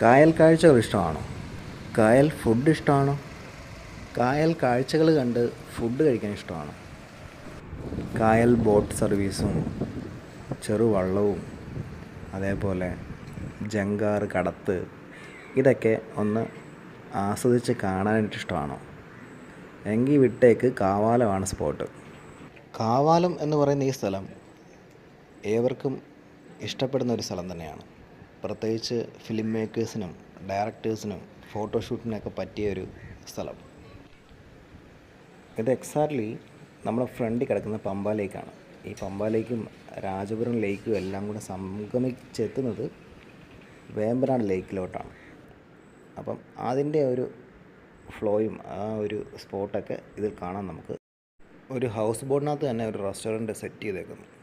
കായൽ കാഴ്ചകൾ ഇഷ്ടമാണോ? കായൽ ഫുഡ് ഇഷ്ടമാണോ? കായൽ കാഴ്ചകൾ കണ്ട് ഫുഡ് കഴിക്കാൻ ഇഷ്ടമാണ്? കായൽ ബോട്ട് സർവീസും ചെറുവള്ളവും അതേപോലെ ജങ്കാർ കടത്ത് ഇതൊക്കെ ഒന്ന് ആസ്വദിച്ച് കാണാനായിട്ട് ഇഷ്ടമാണോ എങ്കിൽ വിട്ടേക്ക് കാവാലമാണ് സ്പോട്ട് കാവാലം എന്ന് പറയുന്ന ഈ സ്ഥലം ഏവർക്കും ഇഷ്ടപ്പെടുന്ന ഒരു സ്ഥലം തന്നെയാണ്. പ്രത്യേകിച്ച് ഫിലിം മേക്കേഴ്സിനും ഡയറക്ടേഴ്സിനും ഫോട്ടോഷൂട്ടിനൊക്കെ പറ്റിയ ഒരു സ്ഥലം. ഇത് എക്സാക്ട്ലി നമ്മുടെ ഫ്രണ്ടിൽ കിടക്കുന്ന പമ്പ ലേക്കാണ്. ഈ പമ്പ ലേക്കും രാജപുരം ലേക്കും എല്ലാം കൂടെ സംഗമിച്ചെത്തുന്നത് വേമ്പനാട് ലേക്കിലോട്ടാണ്. അപ്പം അതിന്റെ ഒരു ഫ്ലോയും ആ ഒരു സ്പോട്ടൊക്കെ ഇതിൽ കാണാം നമുക്ക്. ഒരു ഹൗസ് ബോട്ടിനകത്ത് തന്നെ ഒരു റെസ്റ്റോറന്റ് സെറ്റ് ചെയ്തേക്കുന്നു.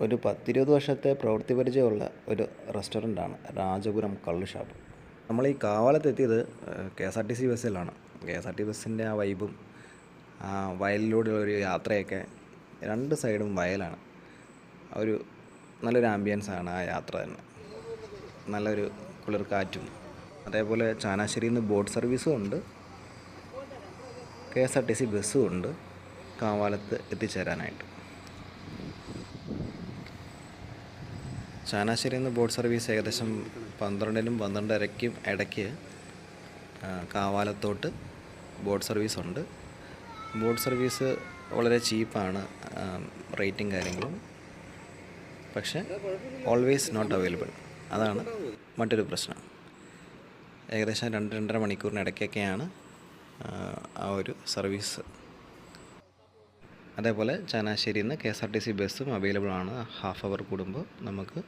ഒരു പത്തിരുപത് വർഷത്തെ പ്രവൃത്തി പരിചയമുള്ള ഒരു റെസ്റ്റോറന്റാണ് രാജപുരം കള്ള് ഷാപ്പ്. നമ്മൾ ഈ കാവാലത്ത് എത്തിയത് K S R T C ബസ്സിലാണ്. കെ എസ് ആർ ടി ബസ്സിന്റെ ആ വൈബും ആ വയലിലൂടെയുള്ള ഒരു യാത്രയൊക്കെ രണ്ട് സൈഡും വയലാണ്. ഒരു നല്ലൊരു ആംബിയൻസാണ് ആ യാത്ര തന്നെ. നല്ലൊരു കുളിർക്കാറ്റും അതേപോലെ ചാനാശ്ശേരിയിൽ നിന്ന് ബോട്ട് സർവീസും ഉണ്ട്. K S R T C ബസ്സും ഉണ്ട്. കാവാലത്ത് എത്തിച്ചേരാനായിട്ട്. ചാനാശ്ശേരിയിൽ നിന്ന് ബോട്ട് സർവീസ് ഏകദേശം പന്ത്രണ്ടിനും പന്ത്രണ്ടരയ്ക്കും ഇടയ്ക്ക് കാവാലത്തോട്ട് ബോട്ട് സർവീസ് ഉണ്ട് ബോട്ട് സർവീസ് വളരെ ചീപ്പാണ് റേറ്റിംഗ് കാര്യങ്ങളും. പക്ഷേ ഓൾവേസ് നോട്ട് അവൈലബിൾ അതാണ് മറ്റൊരു പ്രശ്നം. ഏകദേശം രണ്ട് രണ്ടര മണിക്കൂറിനിടയ്ക്കൊക്കെയാണ് ആ ഒരു സർവീസ് അതേപോലെ ചങ്ങനാശ്ശേരിയിൽ നിന്ന് K S R T C ബസ്സും അവൈലബിൾ ആണ്. ഹാഫ് അവർ കൂടുമ്പോൾ നമുക്ക്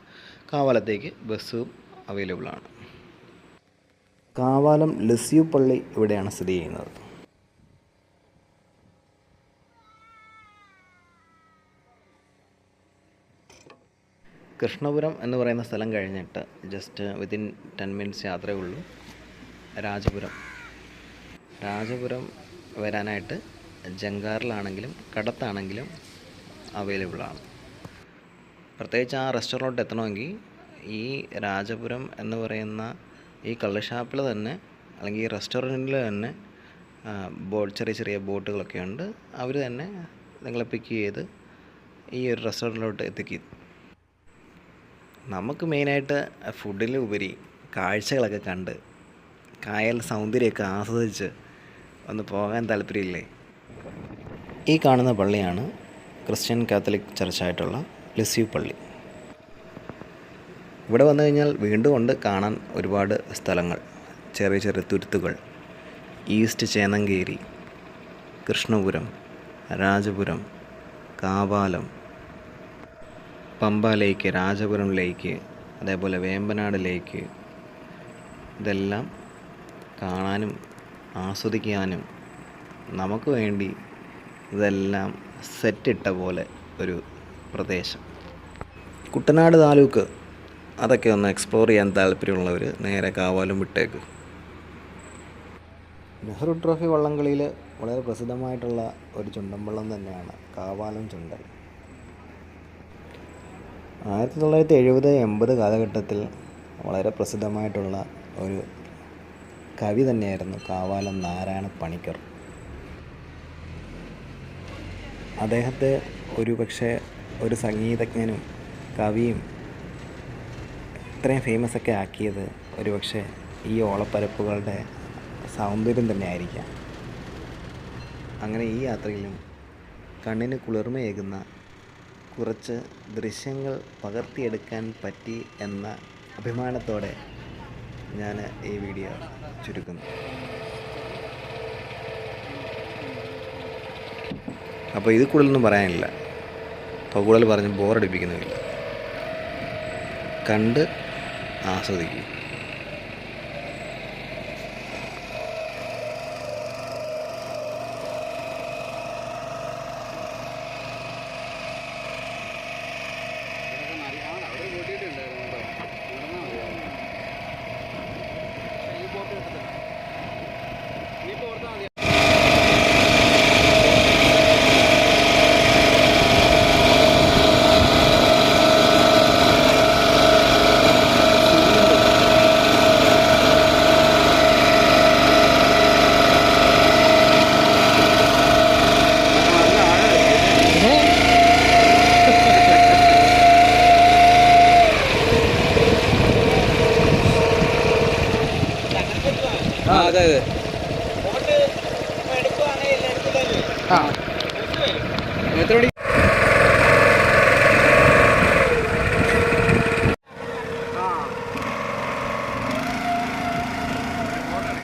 കാവാലത്തേക്ക് ബസ്സും അവൈലബിൾ ആണ്. കാവാലം ലസ്യു പള്ളി ഇവിടെയാണ് സ്ഥിതി ചെയ്യുന്നത്. കൃഷ്ണപുരം എന്ന് പറയുന്ന സ്ഥലം കഴിഞ്ഞിട്ട് ജസ്റ്റ് വിത്തിൻ ടെൻ മിനിറ്റ്സ് യാത്രയേ ഉള്ളൂ. രാജപുരം. രാജപുരം വരാനായിട്ട് ജങ്കാറിലാണെങ്കിലും കടത്താണെങ്കിലും അവൈലബിൾ ആണ്. പ്രത്യേകിച്ച് ആ റെസ്റ്റോറന്റ് എത്തണമെങ്കിൽ ഈ രാജപുരം എന്ന് പറയുന്ന ഈ കള്ളുഷാപ്പിൽ തന്നെ അല്ലെങ്കിൽ ഈ റെസ്റ്റോറന്റിൽ തന്നെ ബോട്ട് ചെറിയ ചെറിയ ബോട്ടുകളൊക്കെ ഉണ്ട്. അവർ തന്നെ നിങ്ങളെ പിക്ക് ചെയ്ത് ഈ ഒരു റെസ്റ്റോറന്റിലോട്ട് എത്തിക്കും. നമുക്ക് മെയിനായിട്ട് ഫുഡിലുപരി കാഴ്ചകളൊക്കെ കണ്ട് കായൽ സൗന്ദര്യമൊക്കെ ആസ്വദിച്ച് ഒന്ന് പോകാൻ താല്പര്യമില്ലേ? ഈ കാണുന്ന പള്ളിയാണ് ക്രിസ്ത്യൻ കാത്തലിക് ചർച്ചായിട്ടുള്ള ലിസ്യു പള്ളി. ഇവിടെ വന്നു കഴിഞ്ഞാൽ വീണ്ടും ഉണ്ട് കാണാൻ ഒരുപാട് സ്ഥലങ്ങൾ. ചെറിയ ചെറിയ തുരുത്തുകൾ. East Chennankery Krishnapuram Rajapuram Kavalam Pampa lake Rajapuram lake അതേപോലെ വേമ്പനാട് ലേക്ക്. ഇതെല്ലാം കാണാനും ആസ്വദിക്കാനും നമുക്ക് വേണ്ടി ഇതെല്ലാം സെറ്റിട്ട പോലെ ഒരു പ്രദേശം. കുട്ടനാട് താലൂക്ക് അതൊക്കെ ഒന്ന് എക്സ്പ്ലോർ ചെയ്യാൻ താല്പര്യമുള്ളവർ നേരെ കാവാലും വിട്ടേക്ക്. നെഹ്റു ട്രോഫി വള്ളംകളിയിൽ വളരെ പ്രസിദ്ധമായിട്ടുള്ള ഒരു ചുണ്ടൻവള്ളം തന്നെയാണ് കാവാലം ചുണ്ടൻ. ആയിരത്തി തൊള്ളായിരത്തി എഴുപത് എൺപത് കാലഘട്ടത്തിൽ വളരെ പ്രസിദ്ധമായിട്ടുള്ള ഒരു കവി തന്നെയായിരുന്നു കാവാലം നാരായണ പണിക്കർ. അദ്ദേഹത്തെ ഒരു പക്ഷേ ഒരു സംഗീതജ്ഞനും കവിയും ഇത്രയും ഫേമസ് ഒക്കെ ആക്കിയത് ഒരു പക്ഷേ ഈ ഓളപ്പരപ്പുകളുടെ സൗന്ദര്യം തന്നെ ആയിരിക്കാം അങ്ങനെ ഈ യാത്രയിലും കണ്ണിന് കുളിർമയേകുന്ന കുറച്ച് ദൃശ്യങ്ങൾ പകർത്തിയെടുക്കാൻ പറ്റി എന്ന അഭിമാനത്തോടെ ഞാൻ ഈ വീഡിയോ ചുരുക്കുന്നു. അപ്പോൾ ഇത് കൂടുതലൊന്നും പറയാനില്ല. അപ്പോൾ കൂടുതൽ പറഞ്ഞ് ബോറടിപ്പിക്കുന്നുമില്ല കണ്ട് ആസ്വദിക്കും അതെ അതെ ആ. എത്ര മണിക്ക്?